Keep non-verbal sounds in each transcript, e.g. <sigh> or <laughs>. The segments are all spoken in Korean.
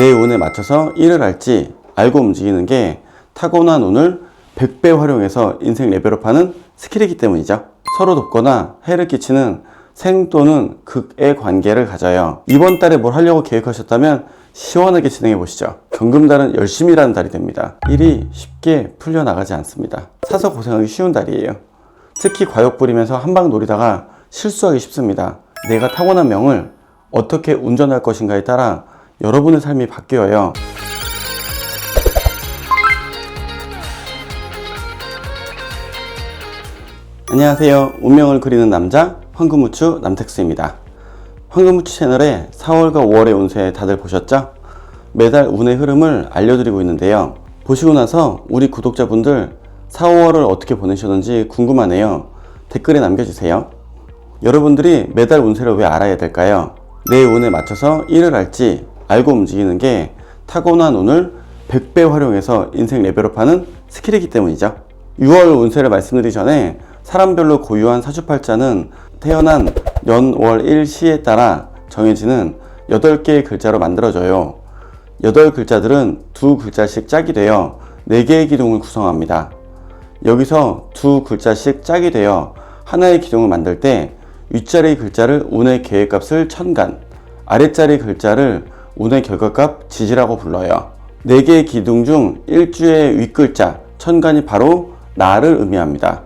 내 운에 맞춰서 일을 할지 알고 움직이는 게 타고난 운을 100배 활용해서 인생 레벨업하는 스킬이기 때문이죠. 서로 돕거나 해를 끼치는 생 또는 극의 관계를 가져요. 이번 달에 뭘 하려고 계획하셨다면 시원하게 진행해 보시죠. 경금달은 열심히 일하는 달이 됩니다. 일이 쉽게 풀려나가지 않습니다. 사서 고생하기 쉬운 달이에요. 특히 과욕 부리면서 한방 노리다가 실수하기 쉽습니다. 내가 타고난 명을 어떻게 운전할 것인가에 따라 여러분의 삶이 바뀌어요. 안녕하세요. 운명을 그리는 남자 황금무추 남택수입니다. 황금무추 채널에 4월과 5월의 운세 다들 보셨죠? 매달 운의 흐름을 알려드리고 있는데요. 보시고 나서 우리 구독자분들 4, 5월을 어떻게 보내셨는지 궁금하네요. 댓글에 남겨주세요. 여러분들이 매달 운세를 왜 알아야 될까요? 내 운에 맞춰서 일을 할지 알고 움직이는 게 타고난 운을 100배 활용해서 인생 레벨업하는 스킬이기 때문이죠. 6월 운세를 말씀드리기 전에 사람별로 고유한 사주팔자는 태어난 연, 월, 일, 시에 따라 정해지는 8개의 글자로 만들어져요. 8글자들은 두 글자씩 짝이 되어 4개의 기둥을 구성합니다. 여기서 두 글자씩 짝이 되어 하나의 기둥을 만들 때 윗자리 글자를 운의 계획값을 천간, 아랫자리 글자를 운의 결과값 지지라고 불러요. 4개의 기둥 중 1주의 윗글자 천간이 바로 나를 의미합니다.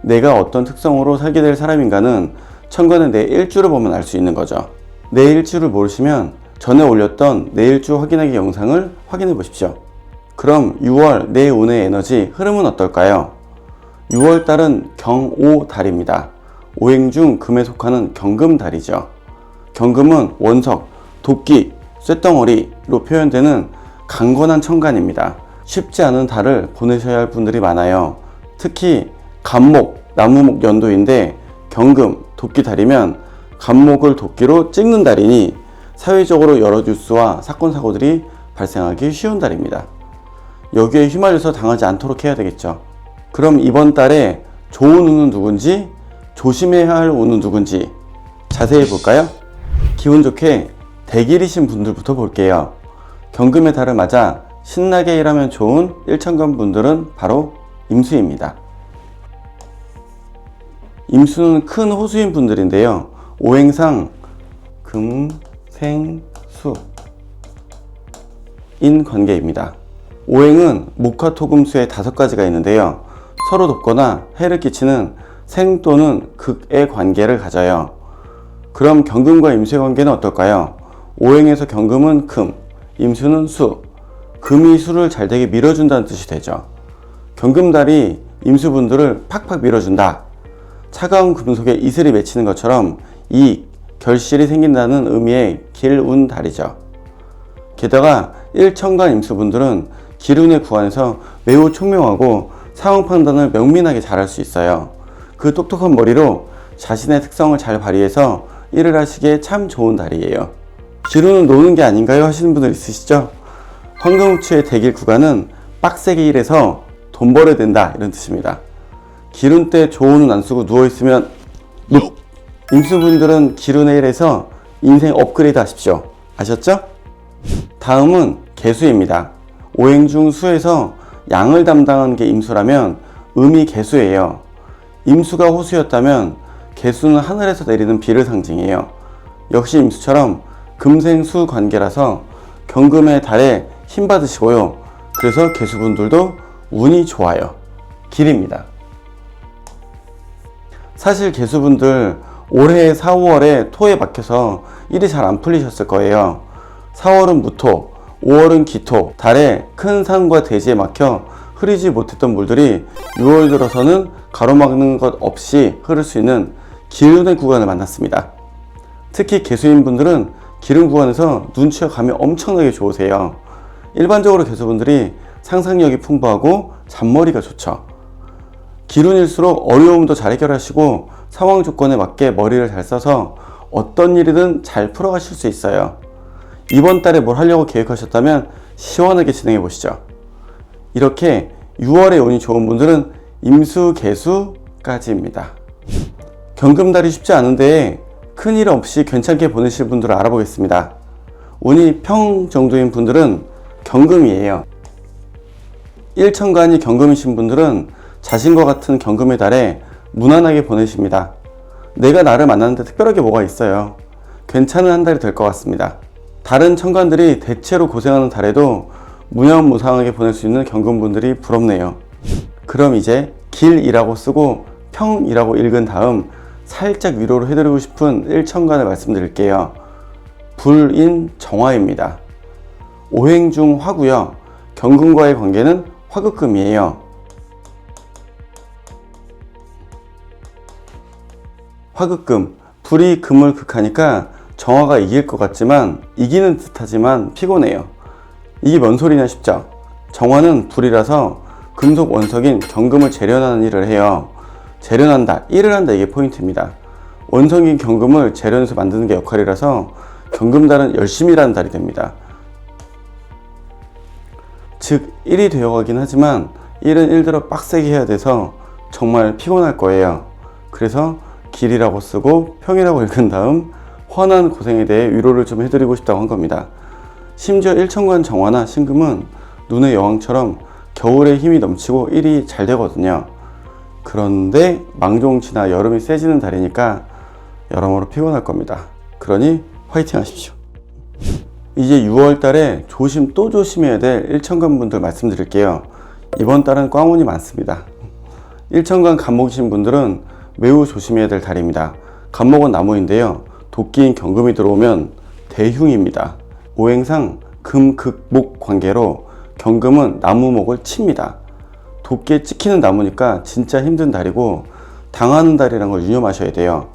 내가 어떤 특성으로 살게 될 사람인가는 천간의 내 일주를 보면 알 수 있는 거죠. 내 일주를 모르시면 전에 올렸던 내 일주 확인하기 영상을 확인해 보십시오. 그럼 6월 내 운의 에너지 흐름은 어떨까요? 6월 달은 경오 달입니다. 오행 중 금에 속하는 경금 달이죠. 경금은 원석, 도끼, 쇳덩어리로 표현되는 강건한 천간입니다. 쉽지 않은 달을 보내셔야 할 분들이 많아요. 특히 간목, 나무목 연도인데 경금, 도끼 달이면 간목을 도끼로 찍는 달이니 사회적으로 여러 뉴스와 사건 사고들이 발생하기 쉬운 달입니다. 여기에 휘말려서 당하지 않도록 해야 되겠죠. 그럼 이번 달에 좋은 운은 누군지 조심해야 할 운은 누군지 자세히 볼까요? 기분 좋게 대길이신 분들부터 볼게요. 경금의 달을 맞아 신나게 일하면 좋은 일천간 분들은 바로 임수입니다. 임수는 큰 호수인 분들인데요. 오행상 금, 생, 수 인 관계입니다. 오행은 목화 토금수의 다섯 가지가 있는데요. 서로 돕거나 해를 끼치는 생 또는 극의 관계를 가져요. 그럼 경금과 임수의 관계는 어떨까요? 오행에서 경금은 금, 임수는 수, 금이 수를 잘 되게 밀어준다는 뜻이 되죠. 경금달이 임수분들을 팍팍 밀어준다. 차가운 금속에 이슬이 맺히는 것처럼 이익, 결실이 생긴다는 의미의 길운 달이죠. 게다가 일천간 임수분들은 기운의 구안에서 매우 총명하고 상황 판단을 명민하게 잘할 수 있어요. 그 똑똑한 머리로 자신의 특성을 잘 발휘해서 일을 하시기에 참 좋은 달이에요. 기운은 노는 게 아닌가요? 하시는 분들 있으시죠? 황금우추의 대길 구간은 빡세게 일해서 돈 벌어야 된다 이런 뜻입니다. 기운 때운안 쓰고 누워있으면 눕! 임수분들은 기운의 일에서 인생 업그레이드 하십시오. 아셨죠? 다음은 개수입니다. 오행 중 수에서 양을 담당하는 게 임수라면 음이 개수예요. 임수가 호수였다면 개수는 하늘에서 내리는 비를 상징해요. 역시 임수처럼 금생수 관계라서 경금의 달에 힘 받으시고요. 그래서 개수분들도 운이 좋아요. 길입니다. 사실 개수분들 올해 4, 5월에 토에 박혀서 일이 잘 안 풀리셨을 거예요. 4월은 무토, 5월은 기토, 달에 큰 산과 대지에 막혀 흐리지 못했던 물들이 6월 들어서는 가로막는 것 없이 흐를 수 있는 기운의 구간을 만났습니다. 특히 개수인 분들은 기름 구간에서 눈치와 감이 엄청나게 좋으세요. 일반적으로 개수분들이 상상력이 풍부하고 잔머리가 좋죠. 기운일수록 어려움도 잘 해결하시고 상황 조건에 맞게 머리를 잘 써서 어떤 일이든 잘 풀어가실 수 있어요. 이번 달에 뭘 하려고 계획하셨다면 시원하게 진행해 보시죠. 이렇게 6월에 운이 좋은 분들은 임수, 개수까지입니다. 경금달이 쉽지 않은데 큰일 없이 괜찮게 보내실 분들을 알아보겠습니다. 운이 평 정도인 분들은 경금이에요. 일천간이 경금이신 분들은 자신과 같은 경금의 달에 무난하게 보내십니다. 내가 나를 만났는데 특별하게 뭐가 있어요. 괜찮은 한 달이 될 것 같습니다. 다른 천간들이 대체로 고생하는 달에도 무념무상하게 보낼 수 있는 경금분들이 부럽네요. 그럼 이제 길이라고 쓰고 평이라고 읽은 다음 살짝 위로를 해드리고 싶은 일천간을 말씀드릴게요. 불인 정화입니다. 오행 중 화고요. 경금과의 관계는 화극금이에요. 화극금, 불이 금을 극하니까 정화가 이길 것 같지만 이기는 듯하지만 피곤해요. 이게 뭔 소리냐 싶죠? 정화는 불이라서 금속 원석인 경금을 재련하는 일을 해요. 재련한다, 일을 한다 이게 포인트입니다. 원석인 경금을 재련해서 만드는 게 역할이라서 경금달은 열심히 일하는 달이 됩니다. 즉, 일이 되어가긴 하지만 일은 일대로 빡세게 해야 돼서 정말 피곤할 거예요. 그래서 길이라고 쓰고 평이라고 읽은 다음 화난 고생에 대해 위로를 좀 해드리고 싶다고 한 겁니다. 심지어 일천관 정화나 신금은 눈의 여왕처럼 겨울에 힘이 넘치고 일이 잘 되거든요. 그런데 망종 지나 여름이 세지는 달이니까 여러모로 피곤할 겁니다. 그러니 화이팅 하십시오. 이제 6월 달에 조심 또 조심해야 될 일천간 분들 말씀드릴게요. 이번 달은 꽝운이 많습니다. 일천간 간목이신 분들은 매우 조심해야 될 달입니다. 간목은 나무인데요. 도끼인 경금이 들어오면 대흉입니다. 오행상 금극목 관계로 경금은 나무목을 칩니다. 도끼에 찍히는 나무니까 진짜 힘든 달이고 당하는 달이라는 걸 유념하셔야 돼요.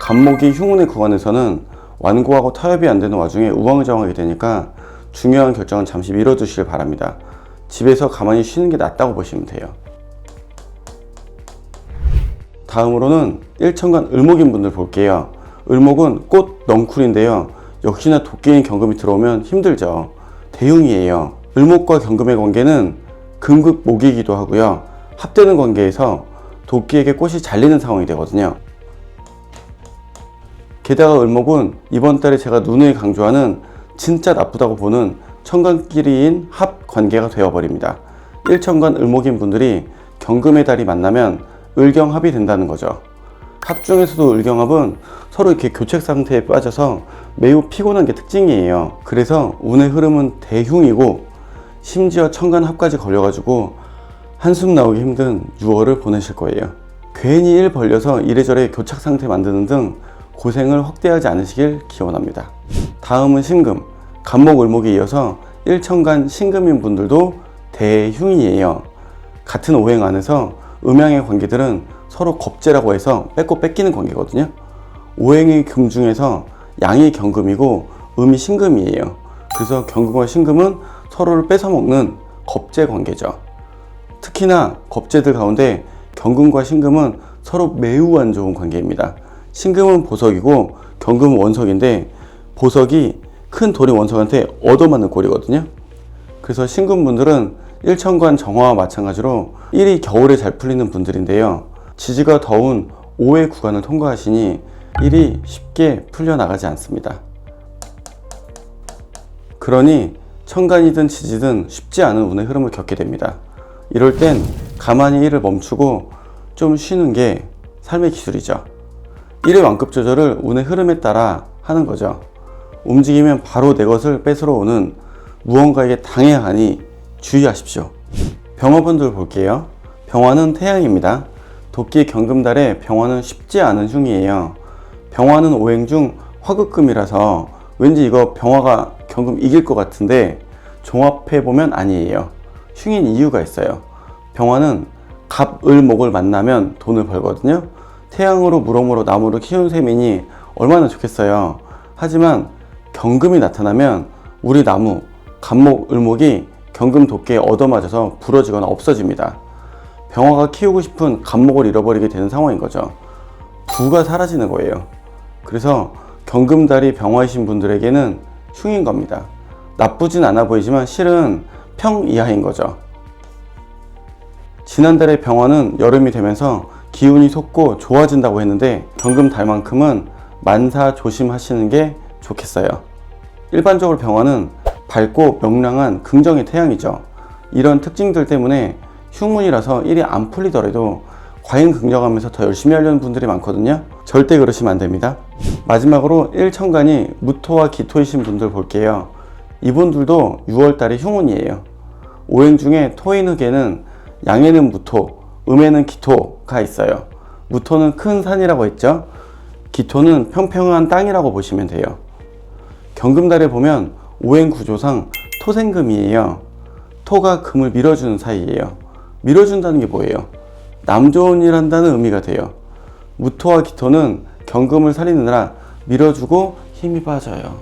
간목이 흉운의 구간에서는 완고하고 타협이 안 되는 와중에 우왕좌왕하게 되니까 중요한 결정은 잠시 미뤄두시길 바랍니다. 집에서 가만히 쉬는 게 낫다고 보시면 돼요. 다음으로는 일천간 을목인 분들 볼게요. 을목은 꽃 넝쿨인데요. 역시나 도끼인 경금이 들어오면 힘들죠. 대흉이에요. 을목과 경금의 관계는 금극목이기도 하고요. 합되는 관계에서 도끼에게 꽃이 잘리는 상황이 되거든요. 게다가 을목은 이번 달에 제가 누누이 강조하는 진짜 나쁘다고 보는 천간끼리인 합 관계가 되어버립니다. 일천간 을목인 분들이 경금의 달이 만나면 을경합이 된다는 거죠. 합 중에서도 을경합은 서로 이렇게 교책 상태에 빠져서 매우 피곤한 게 특징이에요. 그래서 운의 흐름은 대흉이고 심지어 천간 합까지 걸려가지고 한숨 나오기 힘든 6월을 보내실 거예요. 괜히 일 벌려서 이래저래 교착 상태 만드는 등 고생을 확대하지 않으시길 기원합니다. 다음은 신금, 간목 을목에 이어서 일천간 신금인 분들도 대흉이에요. 같은 오행 안에서 음양의 관계들은 서로 겁재라고 해서 뺏고 뺏기는 관계거든요. 오행의 금 중에서 양이 경금이고 음이 신금이에요. 그래서 경금과 신금은 서로를 뺏어먹는 겁재 관계죠. 특히나 겁재들 가운데 경금과 신금은 서로 매우 안 좋은 관계입니다. 신금은 보석이고 경금은 원석인데 보석이 큰 돌이 원석한테 얻어맞는 꼴이거든요. 그래서 신금분들은 일천관 정화와 마찬가지로 일이 겨울에 잘 풀리는 분들인데요. 지지가 더운 5회 구간을 통과하시니 일이 쉽게 풀려나가지 않습니다. 그러니 천간이든 지지든 쉽지 않은 운의 흐름을 겪게 됩니다. 이럴 땐 가만히 일을 멈추고 좀 쉬는 게 삶의 기술이죠. 일의 완급 조절을 운의 흐름에 따라 하는 거죠. 움직이면 바로 내 것을 뺏으러 오는 무언가에게 당해야 하니 주의하십시오. 병화분들 볼게요. 병화는 태양입니다. 도끼 경금달에 병화는 쉽지 않은 흉이에요. 병화는 오행 중 화극금이라서 왠지 이거 병화가 경금 이길 것 같은데 종합해 보면 아니에요. 흉인 이유가 있어요. 병화는 갑, 을, 목을 만나면 돈을 벌거든요. 태양으로 무럭무럭 나무를 키운 셈이니 얼마나 좋겠어요. 하지만 경금이 나타나면 우리 나무, 갑목, 을목이 경금 도끼에 얻어맞아서 부러지거나 없어집니다. 병화가 키우고 싶은 갑목을 잃어버리게 되는 상황인 거죠. 부가 사라지는 거예요. 그래서 경금달이 병화이신 분들에게는 흉인 겁니다. 나쁘진 않아 보이지만 실은 평 이하인 거죠. 지난달에 병화는 여름이 되면서 기운이 솟고 좋아진다고 했는데 경금 달만큼은 만사 조심하시는 게 좋겠어요. 일반적으로 병화는 밝고 명랑한 긍정의 태양이죠. 이런 특징들 때문에 휴문이라서 일이 안 풀리더라도 과잉 긍정하면서 더 열심히 하려는 분들이 많거든요. 절대 그러시면 안 됩니다. 마지막으로 일천간이 무토와 기토이신 분들 볼게요. 이분들도 6월달이 휴문이에요. 오행 중에 토인흑에는 양에는 무토, 음에는 기토가 있어요. 무토는 큰 산이라고 했죠. 기토는 평평한 땅이라고 보시면 돼요. 경금달에 보면 오행 구조상 토생금이에요. 토가 금을 밀어주는 사이예요. 밀어준다는 게 뭐예요? 남 좋은 일 한다는 의미가 돼요. 무토와 기토는 경금을 살리느라 밀어주고 힘이 빠져요.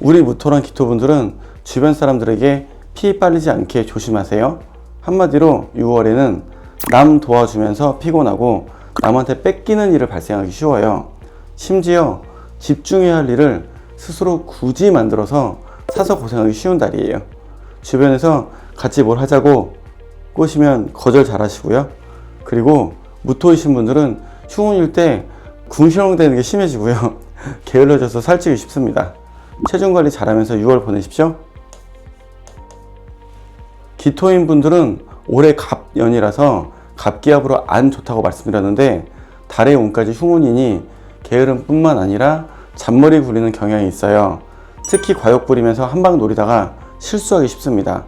우리 무토랑 기토분들은 주변 사람들에게 피 빨리지 않게 조심하세요. 한마디로 6월에는 남 도와주면서 피곤하고 남한테 뺏기는 일을 발생하기 쉬워요. 심지어 집중해야 할 일을 스스로 굳이 만들어서 사서 고생하기 쉬운 달이에요. 주변에서 같이 뭘 하자고 꼬시면 거절 잘 하시고요. 그리고 무토이신 분들은 휴문일 때 궁시렁대는 게 심해지고요. <laughs> 게을러져서 살찌기 쉽습니다. 체중 관리 잘하면서 6월 보내십시오. 기토인 분들은 올해 갑연이라서 갑기압으로 안 좋다고 말씀드렸는데 달의 운까지 흉운이니 게으름뿐만 아니라 잔머리 굴리는 경향이 있어요. 특히 과욕 부리면서 한방 노리다가 실수하기 쉽습니다.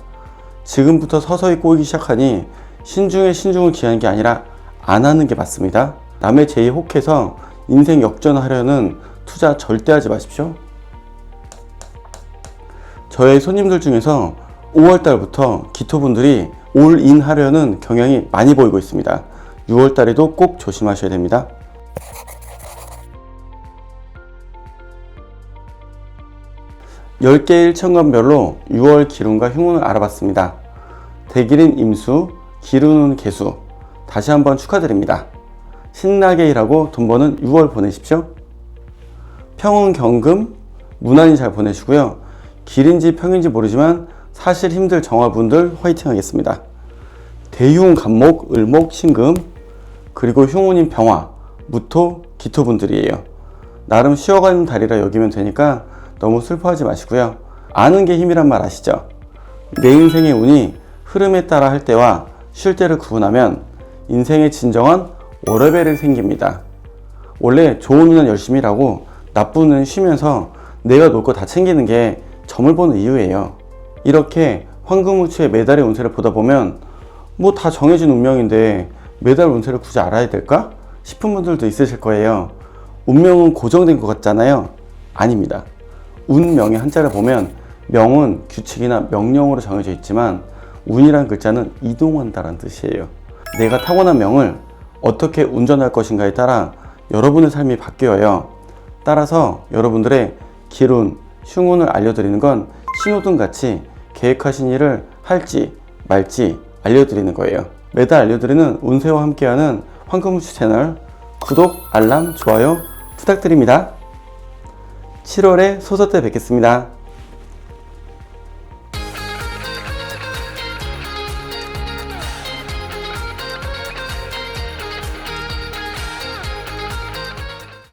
지금부터 서서히 꼬이기 시작하니 신중에 신중을 기하는 게 아니라 안 하는 게 맞습니다. 남의 제의 혹해서 인생 역전하려는 투자 절대 하지 마십시오. 저의 손님들 중에서 5월달부터 기토분들이 올인 하려는 경향이 많이 보이고 있습니다. 6월달에도 꼭 조심하셔야 됩니다. 열개 일천간별로 6월 기lun과 흉운을 알아봤습니다. 대길인 임수, 기lun은 개수. 다시 한번 축하드립니다. 신나게 일하고 돈 버는 6월 보내십시오. 평운 경금, 무난히 잘 보내시고요. 길인지 평인지 모르지만 사실 힘들 정화분들 화이팅 하겠습니다. 대흉, 간목, 을목, 신금, 그리고 흉운인 병화, 무토, 기토분들이에요. 나름 쉬어가는 달이라 여기면 되니까 너무 슬퍼하지 마시고요. 아는 게 힘이란 말 아시죠? 내 인생의 운이 흐름에 따라 할 때와 쉴 때를 구분하면 인생의 진정한 월요벨이 생깁니다. 원래 좋은 운은 열심히 일하고 나쁜 운은 쉬면서 내가 놀거다 챙기는 게 점을 보는 이유예요. 이렇게 황금우추의 매달의 운세를 보다 보면 뭐 다 정해진 운명인데 매달 운세를 굳이 알아야 될까? 싶은 분들도 있으실 거예요. 운명은 고정된 것 같잖아요. 아닙니다. 운명의 한자를 보면 명은 규칙이나 명령으로 정해져 있지만 운이란 글자는 이동한다는 뜻이에요. 내가 타고난 명을 어떻게 운전할 것인가에 따라 여러분의 삶이 바뀌어요. 따라서 여러분들의 기운, 흉운을 알려드리는 건 신호등 같이 계획하신 일을 할지 말지 알려드리는 거예요. 매달 알려드리는 운세와 함께하는 황금우추 채널 구독, 알람, 좋아요 부탁드립니다. 7월에 소서 때 뵙겠습니다.